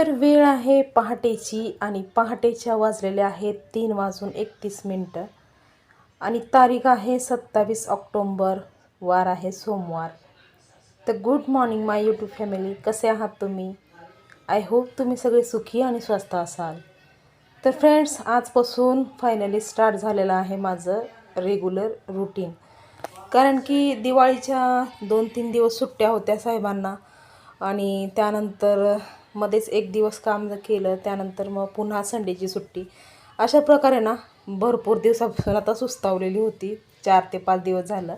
तर वेळ आहे पहाटेची आणि पहाटेच्या वाजलेल्या आहेत तीन वाजून एकतीस मिनटं. आणि तारीख आहे सत्तावीस ऑक्टोंबर वार आहे सोमवार. तर good morning my YouTube family कसे आहात तुम्ही? आय होप तुम्ही सगळे सुखी आणि स्वस्त असाल. तर फ्रेंड्स आजपासून फायनली स्टार्ट झालेलं आहे माझं रेग्युलर रुटीन कारण की दिवाळीच्या दोन तीन दिवस सुट्ट्या होत्या साहेबांना. आणि त्यानंतर मध्येच एक दिवस काम जर केलं त्यानंतर मग पुन्हा संडेची सुट्टी. अशा प्रकारे ना भरपूर दिवसापासून आता सुस्तावलेली होती. चार ते पाच दिवस झालं.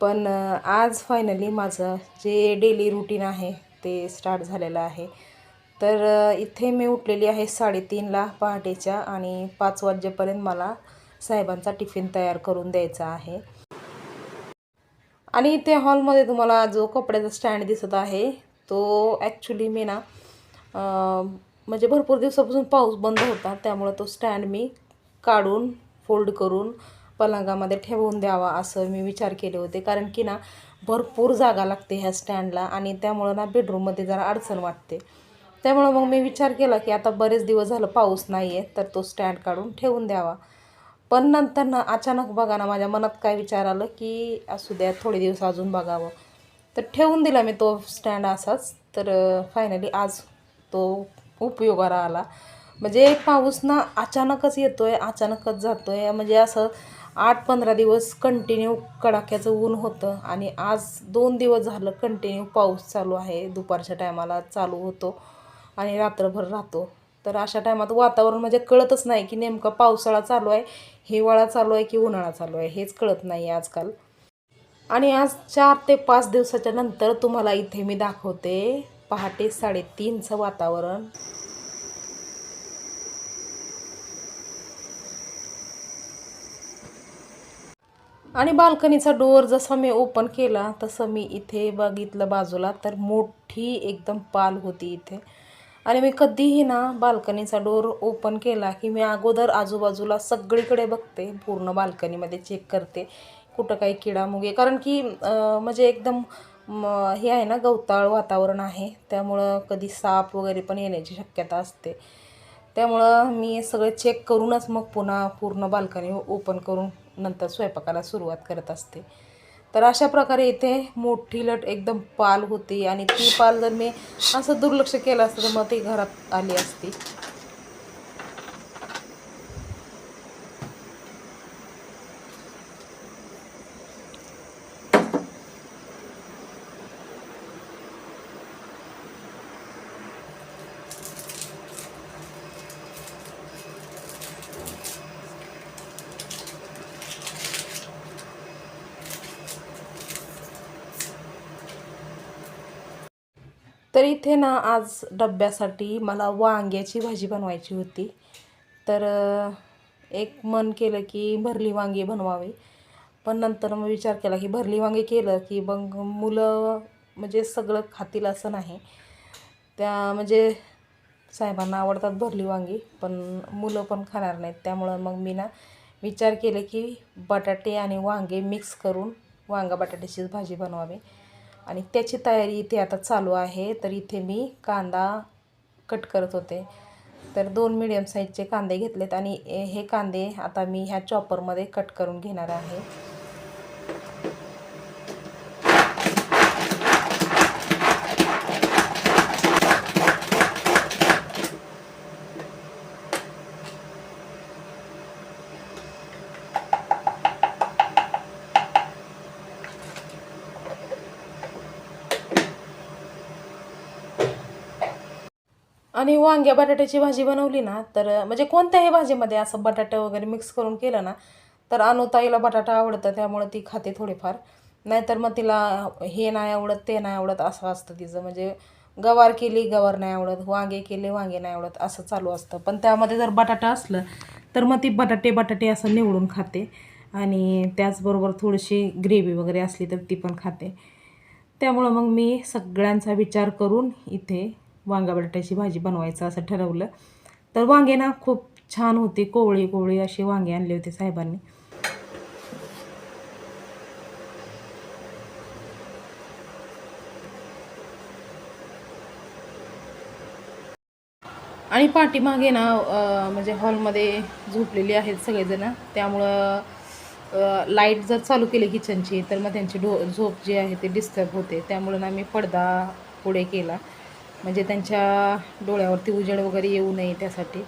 पण आज फायनली माझं जे डेली रुटीन आहे ते स्टार्ट झालेलं आहे. तर इथे मी उठलेली आहे साडेतीनला पहाटेच्या आणि पाच वाजेपर्यंत मला साहेबांचा टिफिन तयार करून द्यायचा आहे. आणि इथे हॉलमध्ये तुम्हाला जो कपड्याचा स्टँड दिसत आहे तो ॲक्च्युली मी ना म्हणजे भरपूर दिवसापासून पाऊस बंद होता त्यामुळं तो स्टँड मी काढून फोल्ड करून पलंगामध्ये ठेवून द्यावा असं मी विचार केले होते. कारण की ना भरपूर जागा लागते ह्या स्टँडला आणि त्यामुळं ना बेडरूममध्ये जरा अडचण वाटते. त्यामुळं मग मी विचार केला की आता बरेच दिवस झालं पाऊस नाही आहे तर तो स्टँड काढून ठेवून द्यावा. पण नंतर ना अचानक बघा ना माझ्या मनात काय विचार आलं की असू द्या थोडे दिवस अजून बघावं. तर ठेवून दिला मी तो स्टँड असाच. तर फायनली आज तो उपयोगाला आला. म्हणजे पाऊस ना अचानकच येतो आहे अचानकच जातो आहे म्हणजे असं आठ पंधरा दिवस कंटिन्यू कडाक्याचं ऊन होतं आणि आज दोन दिवस झालं कंटिन्यू पाऊस चालू आहे. दुपारच्या टायमाला चालू होतो आणि रात्रभर राहतो. तर अशा टायमात वातावरण म्हणजे कळतच नाही की नेमकं पावसाळा चालू आहे हिवाळा चालू आहे की उन्हाळा चालू आहे हेच कळत नाही आजकाल. आणि आज चार ते पाच दिवसाच्या नंतर तुम्हाला इथे मी दाखवते. पहाटे साडेतीनचं वातावरण. आणि बाल्कनीचा डोअर जसा मी ओपन केला तसं मी इथे बघितलं बाजूला तर मोठी एकदम पाल होती इथे. आणि मी कधीही ना बाल्कनीचा डोअर ओपन केला की मी अगोदर आजूबाजूला सगळीकडे बघते पूर्ण बाल्कनीमध्ये चेक करते कुठं काही किडा मुगे कारण की म्हणजे एकदम म, हे आहे ना गवताळ वातावरण आहे. त्यामुळं कधी साप वगैरे पण येण्याची शक्यता असते. त्यामुळं मी सगळे चेक करूनच मग पुन्हा पूर्ण बाल्कनी ओपन करून नंतर स्वयंपाकाला सुरुवात करत असते. तर अशा प्रकारे इथे मोठी लट एकदम पाल होती. आणि ती पाल जर मी असं दुर्लक्ष केलं असतं तर मग ती घरात आली असती. तर इथे ना आज डब्यासाठी मला वांग्याची भाजी बनवायची होती. तर एक मन केलं की भरली वांगी बनवावी. पण नंतर मग विचार केला की भरली वांगी केलं की मग मुलं म्हणजे सगळं खातील असं नाही. त्या म्हणजे साहेबांना आवडतात भरली वांगी पण मुलं पण खाणार नाहीत. त्यामुळं मग मी ना विचार केले की बटाटे आणि वांगे मिक्स करून वांगा बटाट्याचीच भाजी बनवावी. आणि त्याची तयारी इथे आता चालू आहे. तर इथे मी कांदा कट करत होते. तर दोन मिडियम साईजचे कांदे घेतलेत आणि ए- हे कांदे आता मी ह्या चॉपरमध्ये कट करून घेणार आहे. आणि वांग्या बटाट्याची भाजी बनवली ना तर म्हणजे कोणत्याही भाजीमध्ये असं बटाटा वगैरे मिक्स करून केलं ना तर अनुताईला बटाटा आवडतं त्यामुळं ती खाते थोडीफार. नाहीतर मग तिला हे नाही आवडत ते नाही आवडत असं असतं तिचं. म्हणजे गवार केली गवार नाही आवडत वांगे केले वांगे नाही आवडत असं चालू असतं. पण त्यामध्ये जर बटाटा असलं तर मग ती बटाटे बटाटे असं निवडून खाते. आणि त्याचबरोबर थोडीशी ग्रेव्ही वगैरे असली तर ती पण खाते. त्यामुळं मग मी सगळ्यांचा विचार करून इथे वांगा बटाट्याची भाजी बनवायचं असं ठरवलं. तर वांगे ना खूप छान होती कोवळी कोवळी अशी वांगे आणली होती साहेबांनी. आणि पाठीमागे ना म्हणजे हॉलमध्ये झोपलेली आहेत सगळेजणं. त्यामुळं लाइट जर चालू केली किचनची तर मग त्यांची डो झोप जी आहे ते डिस्टर्ब होते. त्यामुळं ना मी पडदा पुढे केला. म्हणजे त्यांच्या डोळ्यावरती उजेड वगैरे येऊ नये त्यासाठी.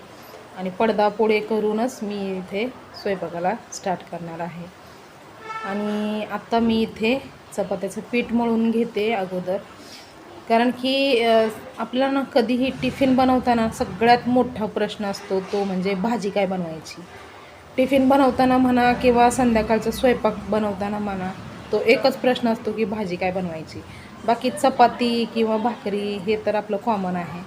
आणि पडदा पोळे करूनच मी इथे स्वयंपाकाला स्टार्ट करणार आहे. आणि आत्ता मी इथे चपात्याचं पीठ मळून घेते अगोदर. कारण की आपल्याला ना कधीही टिफिन बनवताना सगळ्यात मोठा प्रश्न असतो तो म्हणजे भाजी काय बनवायची? टिफिन बनवताना म्हणा किंवा संध्याकाळचा स्वयंपाक बनवताना म्हणा तो एकच प्रश्न असतो की भाजी काय बनवायची? बाकी चपाती किंवा भाकरी हे तर आपलं कॉमन आहे.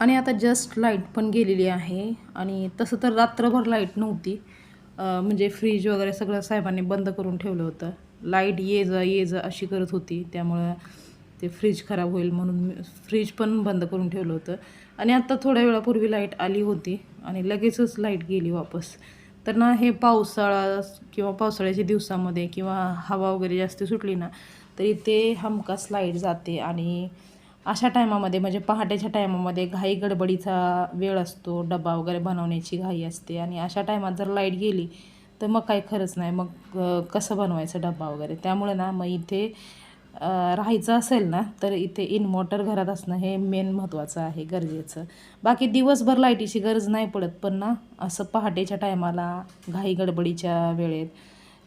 आणि आता जस्ट लाइट पण गेलेली आहे. आणि तसं तर रात्रभर लाइट नव्हती. म्हणजे फ्रीज वगैरे सगळं साहेबांनी बंद करून ठेवलं होतं. लाइट ये जा ये जा अशी करत होती. त्यामुळं ते फ्रीज खराब होईल म्हणून फ्रीज पण बंद करून ठेवलं होतं. आणि आत्ता थोड्या वेळापूर्वी लाइट आली होती आणि लगेचच लाइट गेली वापस. तर ना हे पावसाळा किंवा पावसाळ्याच्या दिवसामध्ये किंवा हवा वगैरे जास्त सुटली ना तर इथे हमखास लाइट जाते आणि अशा टायमामध्ये म्हणजे पहाटेच्या टायमामध्ये घाई गडबडीचा वेळ असतो डबा वगैरे बनवण्याची घाई असते आणि अशा टायमात जर लाइट गेली तर मग काही खरंच नाही. मग कसं बनवायचं डबा वगैरे? त्यामुळे ना मग इथे राहायचं असेल ना तर इथे इन्व्हर्टर घरात असणं हे मेन महत्त्वाचं आहे गरजेचं. बाकी दिवसभर लाईटीची गरज नाही पडत पण ना असं पहाटेच्या टायमाला घाई गडबडीच्या वेळेत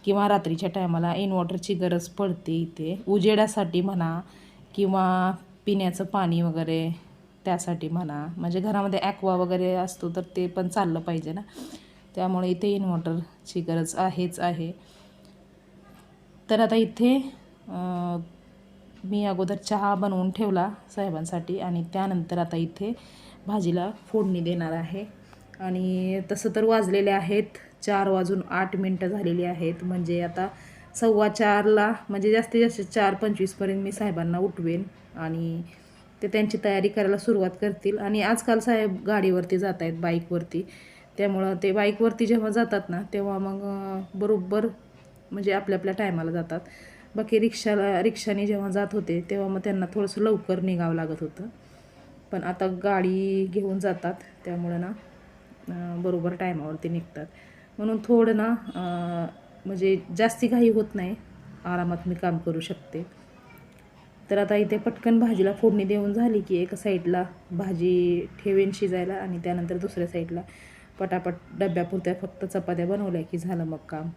किंवा रात्रीच्या टायमाला इन्व्हर्टरची गरज पडते इथे. उजेडासाठी म्हणा किंवा पिण्याचं पाणी वगैरे त्यासाठी म्हणा म्हणजे घरामध्ये ॲक्वा वगैरे असतो तर ते पण चाललं पाहिजे ना. त्यामुळे इथे इन्व्हर्टरची गरज आहेच आहे. तर आता इथे मी अगोदर चहा बनवून ठेवला साहेबांसाठी आणि त्यानंतर आता इथे भाजीला फोडणी देणार आहे. आणि तसं तर वाजलेले आहेत. चार वाजून आठ मिनटं झालेली आहेत. म्हणजे आता सव्वा चारला म्हणजे जास्तीत जास्त चार पंचवीसपर्यंत मी साहेबांना उठवेन आणि ते त्यांची तयारी करायला सुरुवात करतील. आणि आजकाल साहेब गाडीवरती जात आहेत बाईकवरती. त्यामुळं ते बाईकवरती जेव्हा जातात ना तेव्हा मग बरोबर म्हणजे आपल्या आपल्या टायमाला जातात. बाकी रिक्षाला रिक्षाने जेव्हा जात होते तेव्हा मग त्यांना थोडंसं लवकर निघावं लागत होतं. पण आता गाडी घेऊन जातात त्यामुळं ना बरोबर टायमावरती निघतात. म्हणून थोडं ना म्हणजे जास्ती घाई होत नाही. आरामात मी काम करू शकते. तर आता इथे पटकन भाजीला फोडणी देऊन झाली की एका साईडला भाजी ठेवेन शिजायला आणि त्यानंतर दुसऱ्या साईडला पटापट डब्यापुरत्या फक्त चपात्या बनवल्या की झालं मग काम.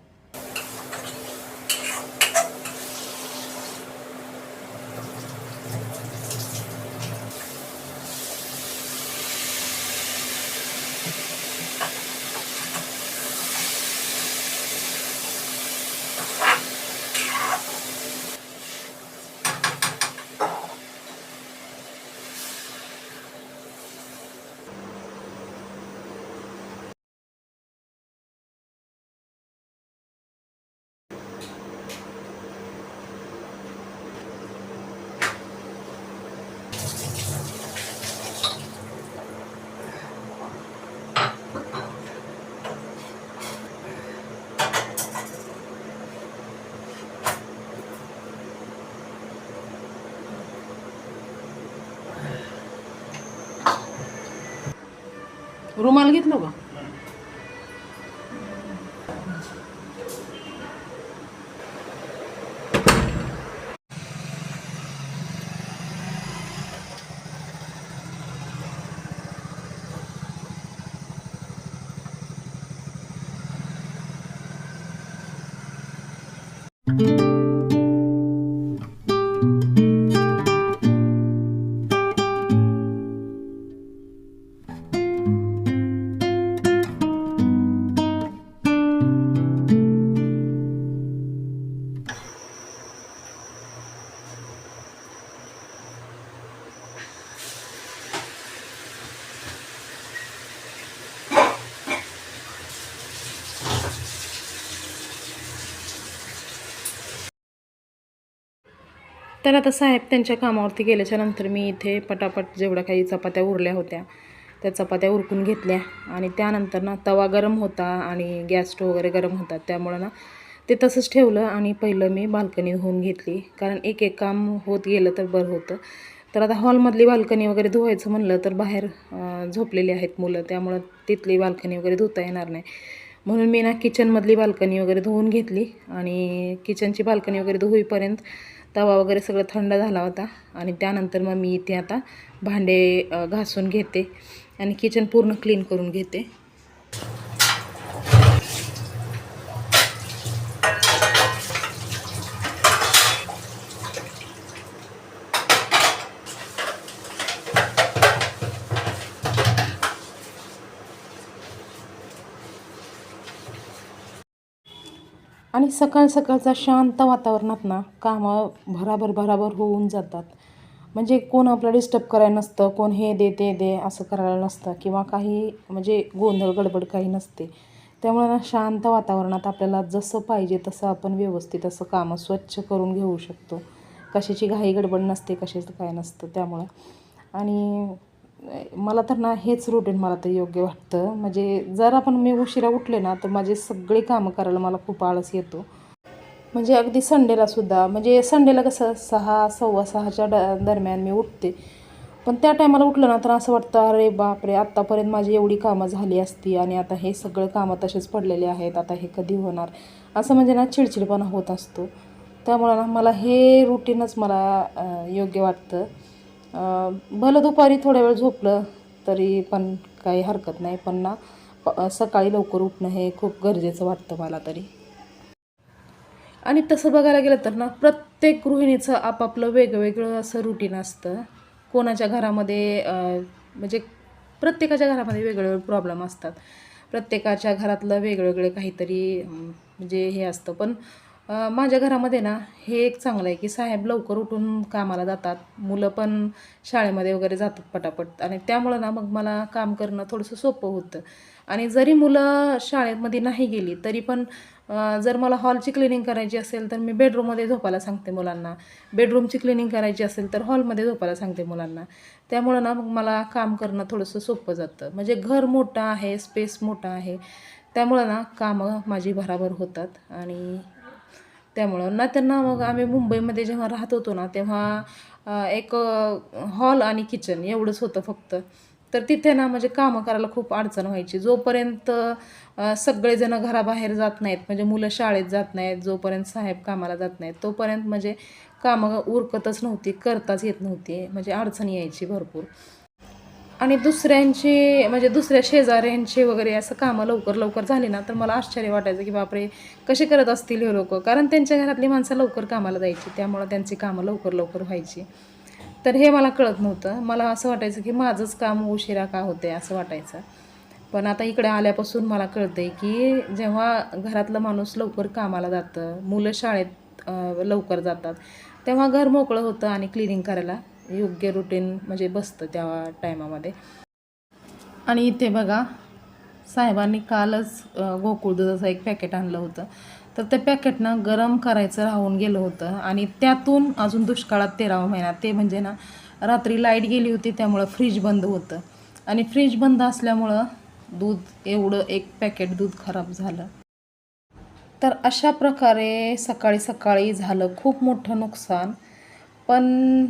रुमाल घेतलं का? तर आता साहेब त्यांच्या कामावरती गेल्याच्यानंतर मी इथे पटापट जेवढ्या काही चपात्या उरल्या होत्या त्या चपात्या उरकून घेतल्या. आणि त्यानंतर ना तवा गरम होता आणि गॅस स्टोव वगैरे गरम होता. त्यामुळं ना ते तसंच ठेवलं आणि पहिलं मी बाल्कनी धुवून घेतली. कारण एक एक काम होत गेलं तर बरं होतं. तर आता हॉलमधली बाल्कनी वगैरे धुवायचं म्हणलं तर बाहेर झोपलेली आहेत मुलं. त्यामुळं तिथली बाल्कनी वगैरे धुता येणार नाही. म्हणून मी ना किचनमधली बाल्कनी वगैरे धुवून घेतली. आणि किचनची बाल्कनी वगैरे धुईपर्यंत तवा वगैरे सगळं थंड झाला होता. आणि त्यानंतर मग मी इथे आता भांडे घासून घेते. आणि किचन पूर्ण क्लीन करून घेते. आणि सकाळ सकाळचा शांत वातावरणात ना कामं भराभर भराभर होऊन जातात. म्हणजे कोण आपलं डिस्टर्ब करायला नसतं कोण हे दे ते दे असं करायला नसतं किंवा काही म्हणजे गोंधळ गडबड काही नसते. त्यामुळे ना शांत वातावरणात आपल्याला जसं पाहिजे तसं आपण व्यवस्थित असं कामं स्वच्छ करून घेऊ शकतो. कशाची घाई गडबड नसते कशाचं काय नसतं त्यामुळं. आणि मला तर ना हेच रुटीन मला तर योग्य वाटतं. म्हणजे जर आपण मी उशिरा उठले ना तर माझे सगळे कामं करायला मला खूप आळस येतो. म्हणजे अगदी संडेला सुद्धा म्हणजे संडेला कसं सहा सव्वा सहाच्या ड दरम्यान मी उठते. पण त्या टायमाला उठलं ना तर असं वाटतं अरे बापरे आत्तापर्यंत माझी एवढी कामं झाली असती आणि आता हे सगळं कामं तसेच पडलेले आहेत आता हे कधी होणार? असं म्हणजे ना चिडचिडपणा होत असतो. त्यामुळं ना मला हे रुटीनच मला योग्य वाटतं. भलं दुपारी थोड्या वेळ झोपलं तरी पण काही हरकत नाही. पण ना सकाळी लवकर उठणं हे खूप गरजेचं वाटतं मला तरी. आणि तसं बघायला गेलं तर ना प्रत्येक गृहिणीचं आपापलं वेगवेगळं असं रुटीन असतं. कोणाच्या घरामध्ये म्हणजे प्रत्येकाच्या घरामध्ये वेगवेगळे प्रॉब्लेम असतात. प्रत्येकाच्या घरातलं वेगवेगळे काहीतरी म्हणजे हे असतं. पण माझ्या घरामध्ये ना हे एक चांगलं आहे की साहेब लवकर उठून कामाला जातात. मुलं पण शाळेमध्ये वगैरे जातात पटापट. आणि त्यामुळं ना मग मला काम करणं थोडंसं सोपं होतं. आणि जरी मुलं शाळेमध्ये नाही गेली तरी पण जर मला हॉलची क्लिनिंग करायची असेल तर मी बेडरूममध्ये झोपायला सांगते मुलांना. बेडरूमची क्लिनिंग करायची असेल तर हॉलमध्ये झोपायला सांगते मुलांना. त्यामुळं ना मग मला काम करणं थोडंसं सोपं जातं. म्हणजे घर मोठं आहे स्पेस मोठा आहे. त्यामुळं ना कामं माझी भराभर होतात. आणि त्यामुळं. ना त्यांना मग आम्ही मुंबईमध्ये जेव्हा राहत होतो ना तेव्हा एक हॉल आणि किचन एवढंच होतं फक्त. तर तिथे ना म्हणजे कामं करायला खूप अडचण व्हायची. जोपर्यंत सगळेजणं घराबाहेर जात नाहीत म्हणजे मुलं शाळेत जात नाहीत जोपर्यंत साहेब कामाला जात नाहीत तोपर्यंत म्हणजे कामं उरकतच नव्हती करताच येत नव्हती. म्हणजे अडचण यायची भरपूर. आणि दुसऱ्यांची म्हणजे दुसऱ्या शेजाऱ्यांची वगैरे असं कामं लवकर लवकर झाली ना तर मला आश्चर्य वाटायचं की बापरे कसे करत असतील हे लोक? कारण त्यांच्या घरातली माणसं लवकर कामाला जायची त्यामुळं त्यांची कामं लवकर लवकर व्हायची. तर हे मला कळत नव्हतं. मला असं वाटायचं की माझंच काम उशिरा का होते असं वाटायचं. पण आता इकडे आल्यापासून मला कळतंय की जेव्हा घरातलं माणूस लवकर कामाला जातं मुलं शाळेत लवकर जातात तेव्हा घर मोकळं होतं आणि क्लिनिंग करायला. योग्य रुटीन म्हणजे बसतं त्या टायमामध्ये आणि इथे बघा साहेबांनी कालच गोकुळ दुधाचं एक पॅकेट आणलं होतं. तर ते पॅकेट ना गरम करायचं राहून गेलं होतं आणि त्यातून अजून दुष्काळात तेरावा महिना. ते म्हणजे ना रात्री लाइट गेली होती त्यामुळं फ्रीज बंद होतं. आणि फ्रीज बंद असल्यामुळं दूध एवढं एक पॅकेट दूध खराब झालं. तर अशा प्रकारे सकाळी सकाळी झालं खूप मोठं नुकसान. पण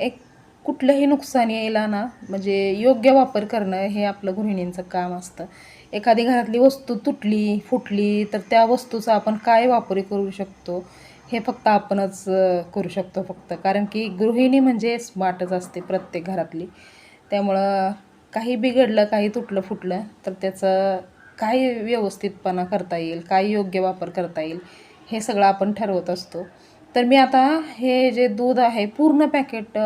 एक कुठलंही नुकसान यायला ना म्हणजे योग्य वापर करणं हे आपलं गृहिणींचं काम असतं. एखादी घरातली वस्तू तुटली फुटली तर त्या वस्तूचा आपण काय वापर करू शकतो? हे फक्त आपणच करू शकतो फक्त. कारण की गृहिणी म्हणजे स्मार्टच असते प्रत्येक घरातली. त्यामुळं काही बिघडलं काही तुटलं फुटलं तर त्याचं काय व्यवस्थितपणा करता येईल काय योग्य वापर करता येईल हे सगळं आपण ठरवत असतो. तर मी आता हे जे दूध आहे पूर्ण पॅकेट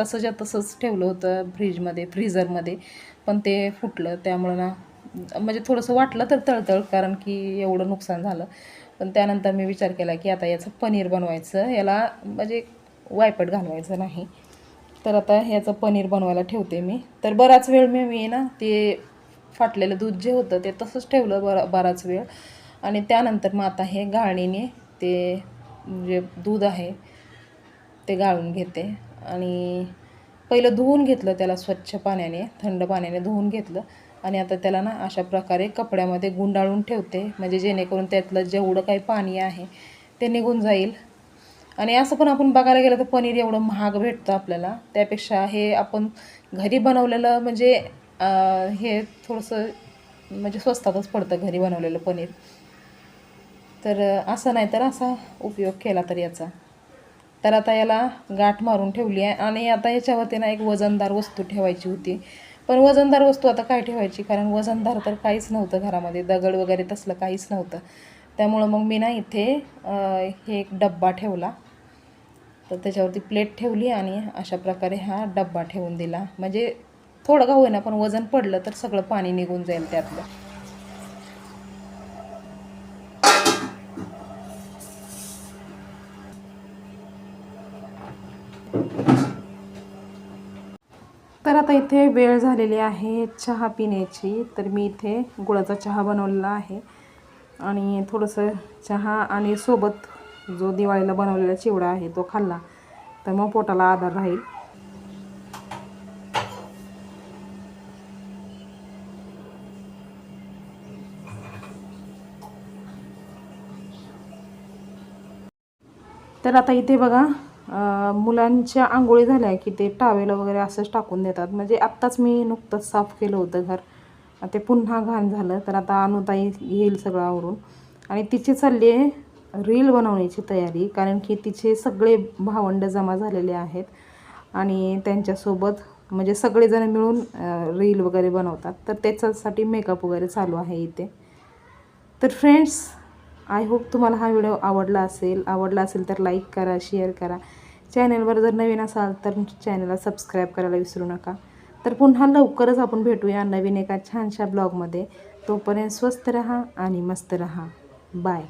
तसंच्या तसंच ठेवलं होतं फ्रीजमध्ये फ्रीझरमध्ये पण ते फुटलं. त्यामुळं ना म्हणजे थोडंसं वाटलं तर तळतळ कारण की एवढं नुकसान झालं. पण त्यानंतर मी विचार केला की आता याचं पनीर बनवायचं. याला म्हणजे वायपट घालवायचं नाही. तर आता ह्याचं पनीर बनवायला ठेवते मी. तर बराच वेळ मी मी ना ते फाटलेलं दूध जे होतं ते तसंच ठेवलं बरा बराच वेळ. आणि त्यानंतर मग आता हे गाळणीने ते जे दूध आहे ते गाळून घेते. आणि पहिलं धुवून घेतलं त्याला स्वच्छ पाण्याने थंड पाण्याने धुवून घेतलं. आणि आता त्याला ना अशा प्रकारे कपड्यामध्ये गुंडाळून ठेवते. म्हणजे जेणेकरून त्यातलं जेवढं काही पाणी आहे ते निघून जाईल. आणि असं पण आपण बघायला गेलं तर पनीर एवढं महाग भेटतं आपल्याला. त्यापेक्षा हे आपण घरी बनवलेलं म्हणजे हे थोडंसं म्हणजे स्वस्तातच पडतं घरी बनवलेलं पनीर. तर असा असं नाही तर असा उपयोग केला तर याचा. तर आता याला गाठ मारून ठेवली आहे आणि आता याच्यावरती ना एक वजनदार वस्तू ठेवायची होती. पण वजनदार वस्तू आता काय ठेवायची? कारण वजनदार तर काहीच नव्हतं घरामध्ये. दगड वगैरे तसलं काहीच नव्हतं. त्यामुळं मग मी ना इथे हे एक डब्बा ठेवला. तर त्याच्यावरती प्लेट ठेवली आणि अशा प्रकारे हा डब्बा ठेवून दिला. म्हणजे थोडं का होईना पण वजन पडलं तर सगळं पाणी निघून जाईल त्यातलं. आता इथे वेळ झालेली आहे चहा पिण्याची. तर मी इथे गुळाचा चहा बनवलेला आहे. आणि थोडंसं चहा आणि सोबत जो दिवाळीला बनवलेला चिवडा आहे तो खाल्ला. तर मग पोटाला आधार राहील. तर आता इथे बघा मुलांच्या आंघोळी झाल्या की ते टावेल वगैरे असंच टाकून देतात. म्हणजे आत्ताच मी नुकतंच साफ केलं होतं घर. ते पुन्हा घाण झालं तर आता अनुताई येईल सगळं आवरून. आणि तिची चालली आहे रील बनवण्याची तयारी कारण की तिचे सगळे भावंड जमा झालेले आहेत. आणि त्यांच्यासोबत म्हणजे सगळेजण मिळून रील वगैरे बनवतात. तर त्याच्यासाठी मेकअप वगैरे चालू आहे इथे. तर फ्रेंड्स आय होप तुम्हाला हा व्हिडिओ आवडला असेल. आवडला असेल तर लाईक करा शेअर करा. चॅनलवर जर नवीन असाल तर चॅनलला सबस्क्राईब करायला विसरू नका. तर पुन्हा लवकरच आपण भेटूया नवीन एका छानशा ब्लॉगमध्ये. तोपर्यंत स्वस्त रहा आणि मस्त रहा. बाय